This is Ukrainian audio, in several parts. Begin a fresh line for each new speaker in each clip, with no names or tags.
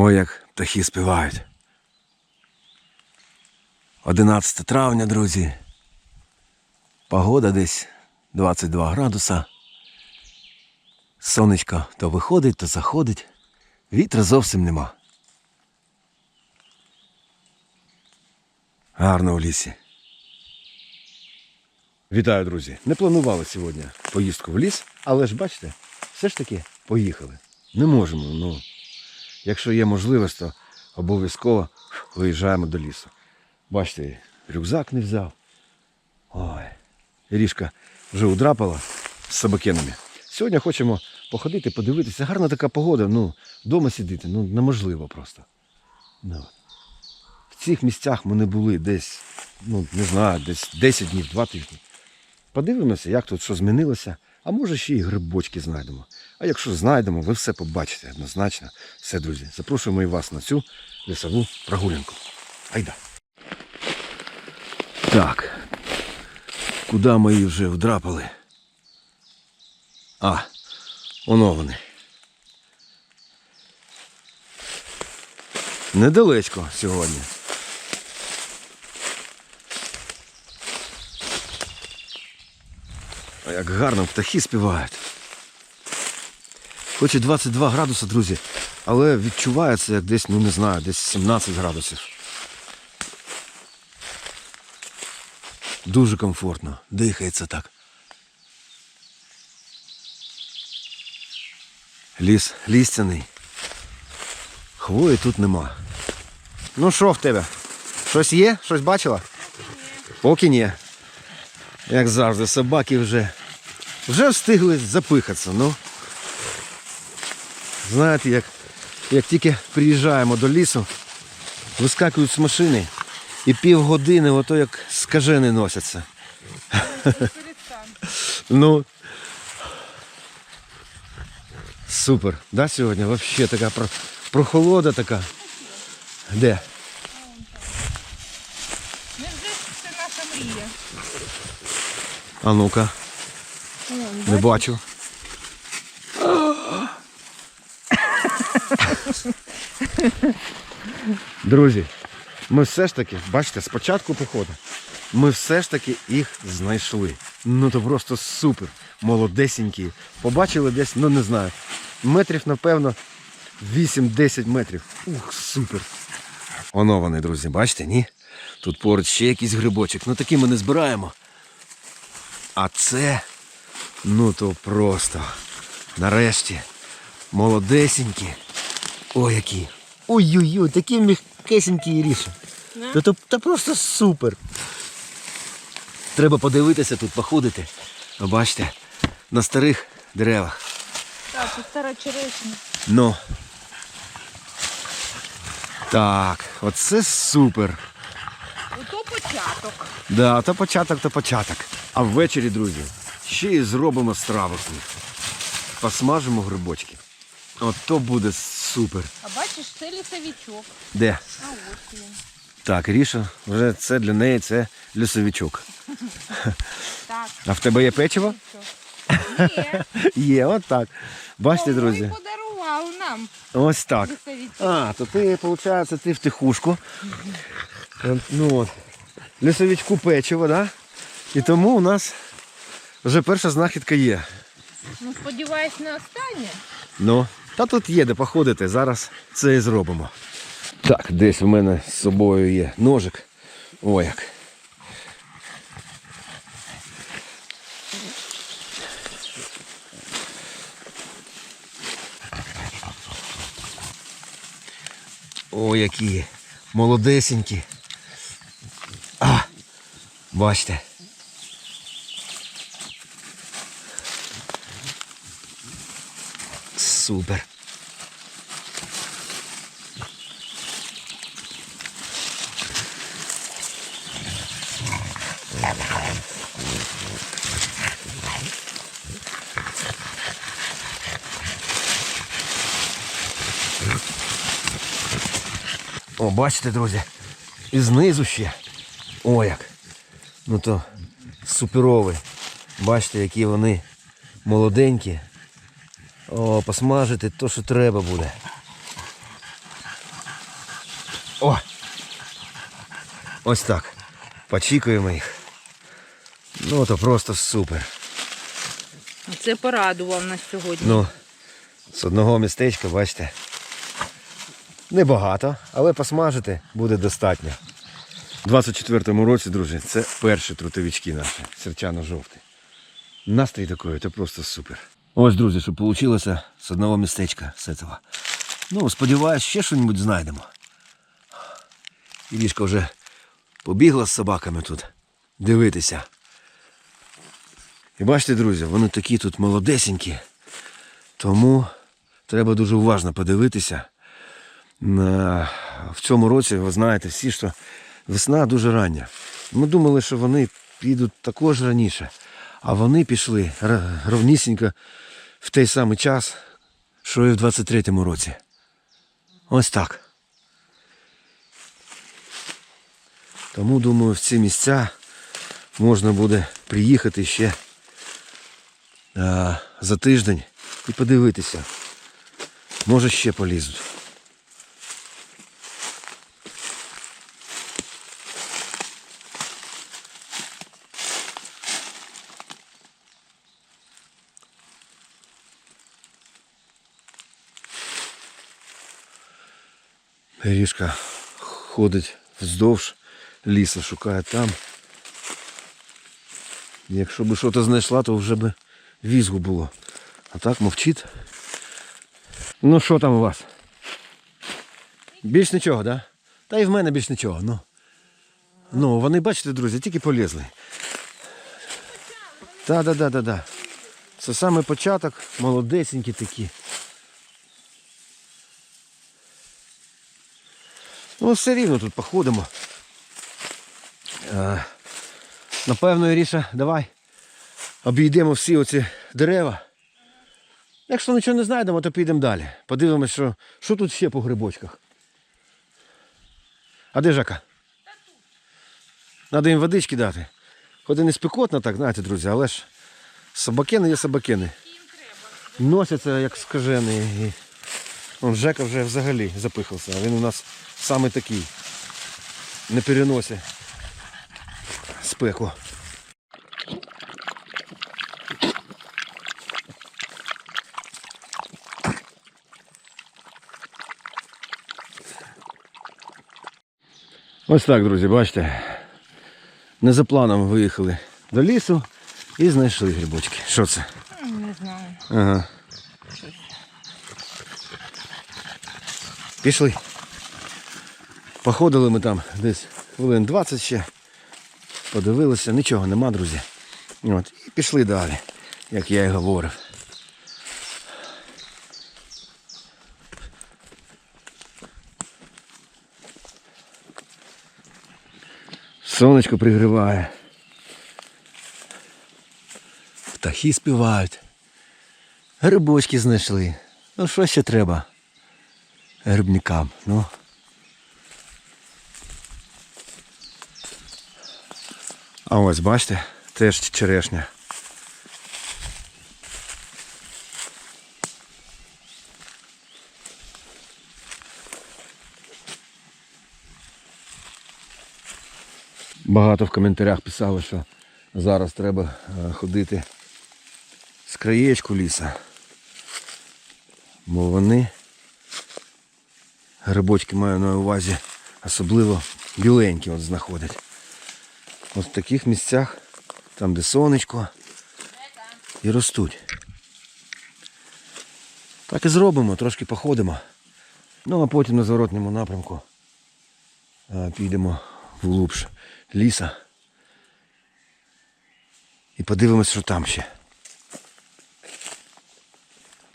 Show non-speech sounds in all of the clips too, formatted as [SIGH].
Ой, як птахи співають. 11 травня, друзі. Погода десь 22 градуса. Сонечко то виходить, то заходить. Вітра зовсім нема. Гарно в лісі. Вітаю, друзі! Не планували сьогодні поїздку в ліс, але ж бачите, все ж таки поїхали. Не можемо, ну. Якщо є можливість, то обов'язково виїжджаємо до лісу. Бачите, рюкзак не взяв. Ой, ріжка вже удрапала з собакенами. Сьогодні хочемо походити, подивитися. Гарна така погода, ну, вдома сидіти, ну, неможливо просто. Ну, в цих місцях ми не були десь, ну, не знаю, десь 10 днів, 2 тижні. Подивимося, як тут що змінилося, а може ще й грибочки знайдемо. А якщо знайдемо, ви все побачите однозначно. Все, друзі, запрошуємо і вас на цю лісову прогулянку. Айда. Так. Куди ми її вже вдрапали? А, воно вони. Недалечко сьогодні. Як гарно птахи співають. Хоч і 22 градуси, друзі, але відчувається як десь, ну не знаю, десь 17 градусів. Дуже комфортно, дихається так. Ліс лістяний. Хвої тут нема. Ну що в тебе? Щось є? Щось бачила? Поки ні. Як завжди, собаки вже вже встигли запихатися. Ну. Знаєте, як, як тільки приїжджаємо до лісу, вискакують з машини і півгодини ото як скажени носяться. [LAUGHS] ну. Супер. Да, сьогодні? Взагалі така про- прохолода така. Де?
Невже це наша мрія?
А ну-ка, не бачу. Друзі, ми все ж таки, бачите, спочатку походу, ми все ж таки їх знайшли. Ну то просто супер. Молодесенькі. Побачили десь, ну не знаю, метрів, напевно, 8-10 метрів. Ух, супер. Воно вони, друзі, бачите, ні? Тут поруч ще якийсь грибочок. Ну такі ми не збираємо. А це, ну то просто. Нарешті. Молодесенькі. Ой, які. Ой-ой-ой, такі м'якесенькі і ріша. Та, то, та просто супер. Треба подивитися тут, походити. Бачите, на старих деревах.
Так, це стара черешня.
Ну. Так, оце супер.
Ото початок.
Да, то початок, то початок. А ввечері, друзі, ще й зробимо страву з них. Посмажимо грибочки. От то буде супер.
А бачиш, це лісовичок.
Де?
А ось він.
Так, Ріша, вже це для неї це лісовичок. [LAUGHS]
Так,
А в тебе є печиво?
Є. [LAUGHS]
Є, от так. Бачите, друзі,
подарував нам
ось так.
лісовичок.
А, то ти, виходить, ти втихушку. Е, Ну от. Лісовичку печиво, да? І тому у нас вже перша знахідка є.
Ну, сподіваюсь, не останнє.
Ну, та тут є де походити, зараз це і зробимо. Так, десь в мене з собою є ножик. О як. О, які молодесенькі. А, бачите. Супер. О, бачите, друзі, і знизу ще. О як. Ну то суперовий. Бачите, які вони молоденькі. О, посмажити то, що треба буде. О! Ось так. Почікуємо їх. Ну, то просто супер.
Це порадував нас сьогодні.
Ну, з одного містечка, бачите. Небагато, але посмажити буде достатньо. У 24-му році, друзі, це перші трутовички наші, серчано-жовті. Настрій такий, це просто супер. Ось, друзі, що вийшло з одного містечка з цього. Ну, сподіваюсь, ще щось знайдемо. Ілішка вже побігла з собаками тут дивитися. І бачите, друзі, вони такі тут молодесенькі. Тому треба дуже уважно подивитися. На... В цьому році, ви знаєте, всі, що весна дуже рання. Ми думали, що вони підуть також раніше, а вони пішли ровнісінько в той самий час, що і в 23-му році. Ось так. Тому, думаю, в ці місця можна буде приїхати ще за тиждень і подивитися. Може ще полізуть. Ріжка ходить вздовж лісу, шукає там. Якщо б щось знайшла, то вже б візгу було. А так мовчить. Ну що там у вас? Більш нічого? Да? Та і в мене більш нічого. Ну, ну вони, бачите, друзі, тільки полізли. Так, так, так, так, так. Це саме початок, молодесенькі такі. Ну, все рівно тут походимо. А, напевно, Іріша, давай обійдемо всі оці дерева. Якщо нічого не знайдемо, то підемо далі. Подивимось, що, що тут ще по грибочках. А де Жака? Треба їм водички дати. Хоч і не спекотно так, знаєте, друзі, але ж собакени є собакени. Носяться як скажені. І... Вон Жека вже взагалі запихався, а він у нас саме такий. Не переносить спеку. Ось так, друзі, бачите. Не за планом виїхали до лісу і знайшли грибочки. Що це?
Не знаю.
Ага. Пішли. Походили ми там десь хвилин 20 ще. Подивилися, нічого нема, друзі. От. І пішли далі, як я і говорив. Сонечко пригріває. Птахи співають. Грибочки знайшли. Ну що ще треба? Грибникам, ну. А ось бачите, теж черешня. Багато в коментарях писали, що зараз треба е, ходити з краєчку ліса. Бо вони грибочки маю на увазі, особливо біленькі от знаходять. От в таких місцях, там де сонечко, і ростуть. Так і зробимо, трошки походимо. Ну а потім на зворотному напрямку а, підемо вглубж ліса. І подивимось, що там ще.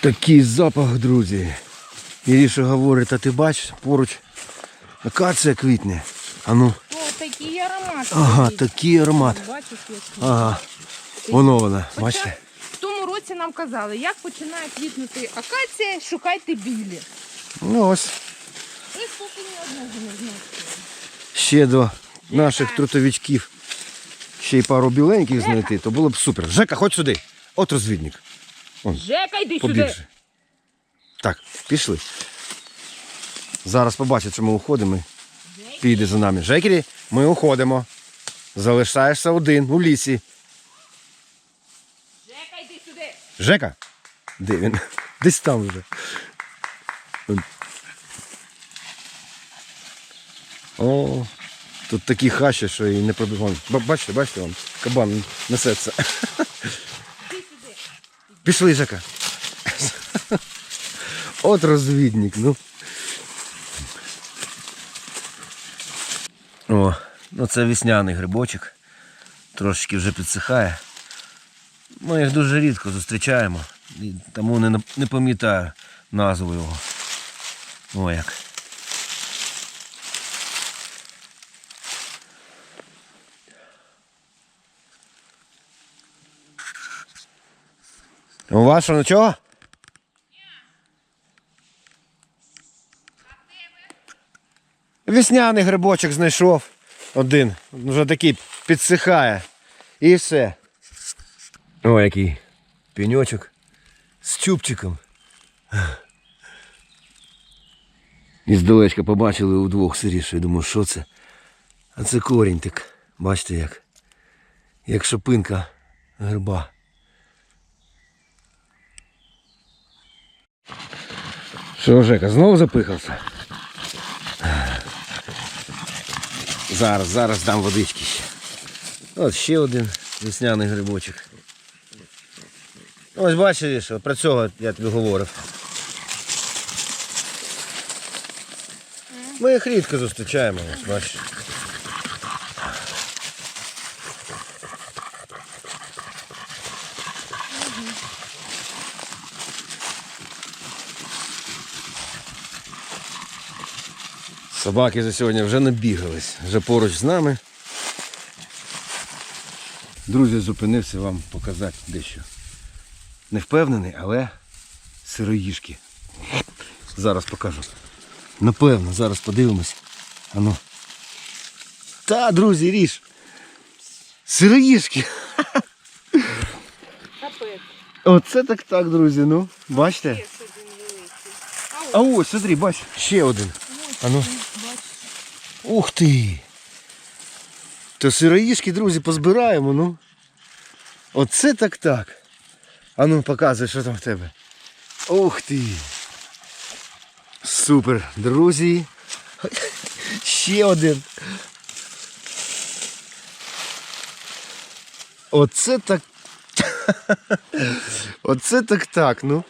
Такий запах, друзі. Іріша говорить, а ти бачиш, поруч акація квітне. А ну,
О, такий аромат.
ага, такий аромат.
Бачиш.
Ага. Воно вона, бачите?
В тому році нам казали, як починає квітнути акація, шукайте білі.
Ну ось.
І поки ні одного не знайшли.
Ще до наших трутовичків. Ще й пару біленьких знайти, то було б супер. Жека, ходь сюди. От розвідник.
Жека, йди
Побіг
сюди.
же. Так, пішли. Зараз побачать, що ми уходимо піде за нами. Жекері, ми уходимо. Залишаєшся один у лісі.
Жека, йди сюди.
Жека? Де він? Десь там вже. О, тут такі хащі, що і не пробігом. Бачите, бачите, вон, кабан несеться. Пішли, Жека. От розвідник, ну. О, ну це весняний грибочок. Трошечки вже підсихає. Ми їх дуже рідко зустрічаємо, тому не, не пам'ятаю назву його. О як. У вас що, Весняний грибочок знайшов один. Вже такий підсихає. І все. О, який пеньочок з чубчиком. І здалечка побачили удвох сиріше. Я думаю, що це? А це корінь так. Бачите як? Як шипинка гриба. Що, Жека, знову запихався? Зараз, зараз дам водички ще. От ще один весняний грибочок. Ось бачиш, про цього я тобі говорив. Ми їх рідко зустрічаємо, ось бачиш. Собаки за сьогодні вже набігались, вже поруч з нами. Друзі, зупинився вам показати дещо. Не впевнений, але сироїшки. Зараз покажу. Напевно, зараз подивимось. Ану. Та, друзі, ріж. Сироїшки. Оце так так, друзі. Ну, бачите? А ось, смотри, бач, ще один. Ану.
Бач.
Ух ти! То сироїшки, друзі, позбираємо, ну. Оце так так. А ну показуй, що там в тебе. Ух ти! Супер, друзі. [LAUGHS] Ще один. Оце так. [LAUGHS] Оце так так, ну.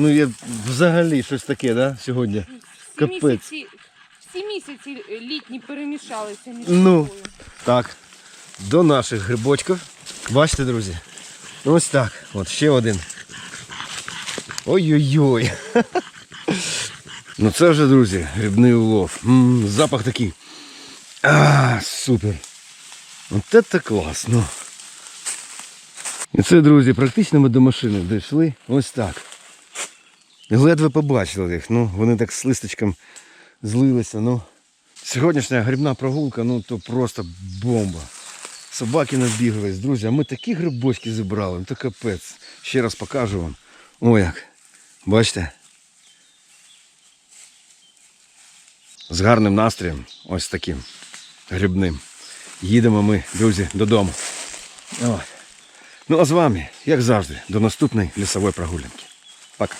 Ну я взагалі щось таке, да, сьогодні.
Всі
Капець.
місяці, всі місяці літні перемішалися між
Ну.
собою.
Так, до наших грибочків. Бачите, друзі? Ось так. От ще один. Ой-ой-ой. Ну це вже, друзі, грибний улов. М, запах такий. А, супер. От це класно. І це, друзі, практично ми до машини дійшли. Ось так. І Ледве побачили їх. Ну, вони так з листочком злилися. Ну, Сьогоднішня грибна прогулка, ну то просто бомба. Собаки набігались, друзі, а ми такі грибочки зібрали, ну то капець. Ще раз покажу вам. О як. Бачите? З гарним настроєм, ось таким грибним. Їдемо ми, друзі, додому. От. Ну а з вами, як завжди, до наступної лісової прогулянки. Пока.